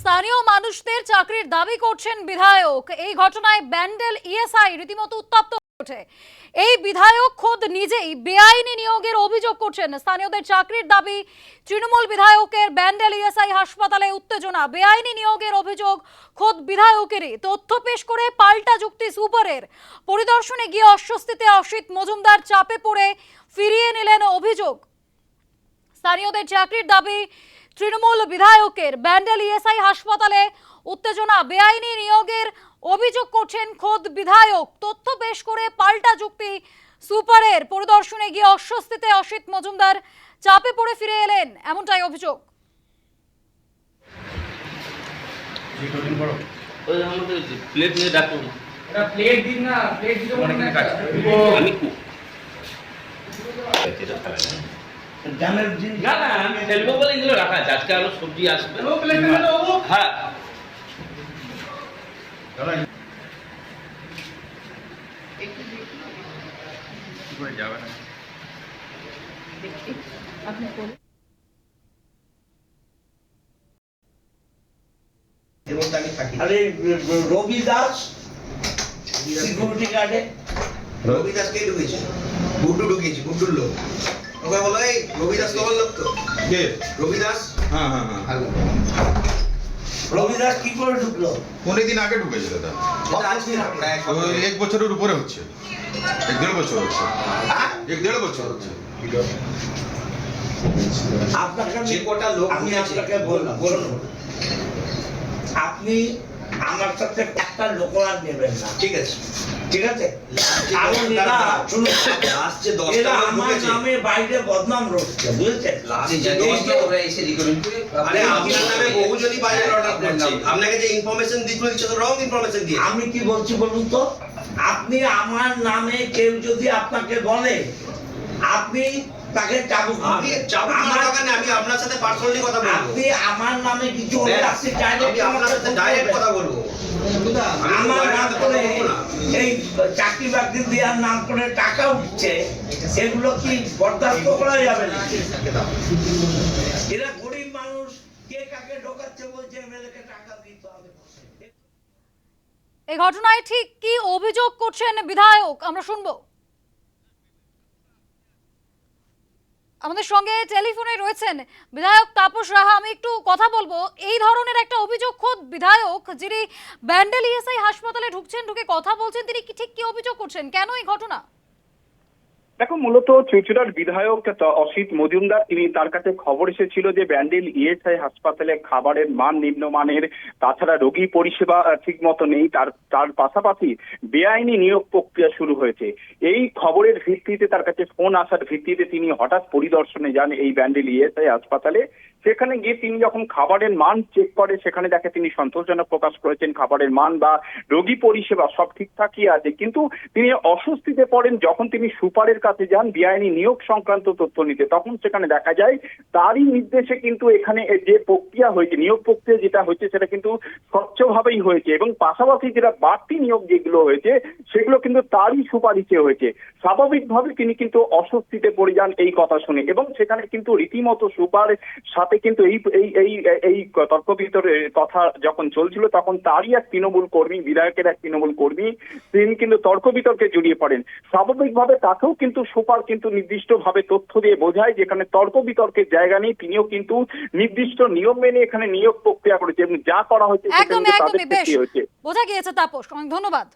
স্থানীয় মানুষদের চাকরির দাবি করছেন বিধায়ক। এই ঘটনায় ব্যান্ডেল, ইএসআই রীতিমতো উত্তপ্ত এই বিধায়ক খোদ নিজেই বেআইনি নিয়োগের অভিযোগ করছেন। স্থানীয়দের চাকরির দাবি, তৃণমূল বিধায়কের ব্যান্ডেল, ইএসআই হাসপাতালে উত্তেজনা, বেআইনি নিয়োগের অভিযোগ খোদ বিধায়কেরই। তথ্য পেশ করে পাল্টা যুক্তি সুপারের। পরিদর্শনে গিয়ে অস্বস্তিতে অসিত মজুমদার চাপে পড়ে ফিরিয়ে নিলেন অভিযোগ। স্থানীয়দের চাকরির দাবি তৃণমূল বিধায়কের ব্যান্ডেল ইএসআই হাসপাতালে উত্তেজনা বেআইনি নিয়োগের অভিযোগ করছেন খোদ বিধায়ক। তথ্য পেশ করে পাল্টা যুক্তি সুপারের পরিদর্শনে গিয়ে অস্বস্তিতে অসিত মজুমদার চাপে পড়ে ফিরে এলেন এমনটাই অভিযোগ। ওই প্লেট নিয়ে ডাকুন প্লেট দিন না প্লেট আমি কুক গ্রামের জিনিস না না আমি ফেলব বলে এগুলো রাখা আছে। আজকে আরও সবজি আসবে। ও প্লেট দিলে ও হ্যাঁ। আরে রবি দাস সিকিউরিটি গার্ডে। রবি দাসকেই ঢুকেছে। গুড্ডু ঢুকিয়েছে গুড্ডুর লোক। ওকে বলো এই রবি দাস তোমার লোক তো। কে? রবি দাস হ্যাঁ হ্যাঁ হ্যাঁ। ভালো। রবি কি করে ঢুকলো? পনেরো দিন আগে ঢুকেছে? দাদা এক ওই এক বছরের উপরে হচ্ছে। এক দেড় বছর হচ্ছে। হ্যাঁ? এক দেড় বছর হচ্ছে। আপনাকে যে কটা লোক আমি আপনাকে বললাম বলুন। আপনি আমার সাথে একটা লোকরা নেবেন না। ঠিক আছে। ঠিক আছে? লাস্টে কারণ দশটা- এরা শুনুন লাস্টে দশটা এরা লোক আমার নামে বাইরে বদনাম রচ্ছে বুঝেছেন? লাস্টে এই যে যে- আরে আপনার নামে বহুজনই বাইরে অর্ডার করছে। আপনাকে যে ইনফরমেশন দিচ্ছে রং ইনফরমেশন দিয়ে। আমি কি বলছি বলুন তো? আপনি আমার নামে কেউ যদি আপনাকে বলে আপনি তাকে চাবুক আমি চাবুক আপনার সাথে পার্সোনালি কথা বলব। আপনি আমার নামে কিছু হলে ব্যাস, আপনি ডাইরেক্ট আপনার সাথে ডাইরেক্ট কথা বলব। আমার করে এই চাকরি বাকরি দেওয়ার নাম করে টাকা উঠছে, সেগুলো কি বরদাস্ত করা যাবে না এরা গরিব মানুষ, কে কাকে ঢোকাচ্ছে বলছে টাকা দিতে হবে এই ঘটনায় ঠিক কি অভিযোগ করছেন বিধায়ক? আমরা শুনব। আমাদের সঙ্গে টেলিফোনে রয়েছেন বিধায়ক তাপস রাহা। আমি একটু কথা বলব, এই ধরনের একটা অভিযোগ খোদ বিধায়ক যিনি ব্যান্ডেল ইএসআই হাসপাতালে ঢুকছেন, ঢুকে কথা বলছেন, তিনি ঠিক কি অভিযোগ করছেন? কেন এই ঘটনা? দেখো, মূলত চুচুড়ার বিধায়ক অসিত মজুমদার, তিনি তার কাছে খবর এসেছিল যে ব্যান্ডেল ইএসআই হাসপাতালে খাবারের মান নিম্নমানের, তাছাড়া রোগী পরিষেবা ঠিক মতো নেই, তার তার পাশাপাশি বেআইনি নিয়োগ প্রক্রিয়া শুরু হয়েছে। এই খবরের ভিত্তিতে তার কাছে ফোন আসার ভিত্তিতে তিনি হঠাৎ পরিদর্শনে যান এই ব্যান্ডেল ইএসআই হাসপাতালে। সেখানে গিয়ে তিনি যখন খাবারের মান চেক করে, সেখানে দেখে তিনি সন্তোষজনক প্রকাশ করেছেন খাবারের মান বা রোগী পরিষেবা সব ঠিকঠাকই আছে। কিন্তু তিনি অস্বস্তিতে পড়েন যখন তিনি সুপারের কাছে যান, বেআইনি নিয়োগ সংক্রান্ত তথ্য নিতে। তখন সেখানে দেখা যায়, তারই নির্দেশে কিন্তু এখানে যে প্রক্রিয়া হয়েছে, নিয়োগ প্রক্রিয়া যেটা হয়েছে, সেটা কিন্তু স্বচ্ছভাবেই হয়েছে। এবং পাশাপাশি যেটা বাড়তি নিয়োগ যেগুলো হয়েছে, সেগুলো কিন্তু তারই সুপারিশে হয়েছে। স্বাভাবিকভাবে তিনি কিন্তু অস্বস্তিতে পড়ে যান এই কথা শুনে। এবং সেখানে কিন্তু রীতিমতো সুপার সাথে কিন্তু এই এই এই এই তর্ক বিতর্কের কথা যখন চলছিল তখন তারই এক তৃণমূল কর্মী বিধায়কের এক তৃণমূল কর্মী তিনি কিন্তু তর্ক বিতর্কে জড়িয়ে পড়েন। স্বাভাবিকভাবে তাকেও কিন্তু সুপার কিন্তু নির্দিষ্টভাবে তথ্য দিয়ে বোঝায় যেখানে তর্ক বিতর্কের জায়গা নেই তিনিও কিন্তু নির্দিষ্ট নিয়ম মেনে এখানে নিয়োগ প্রক্রিয়া করেছে এবং যা করা হয়েছে। বোঝা গিয়েছে তাপস অনেক ধন্যবাদ।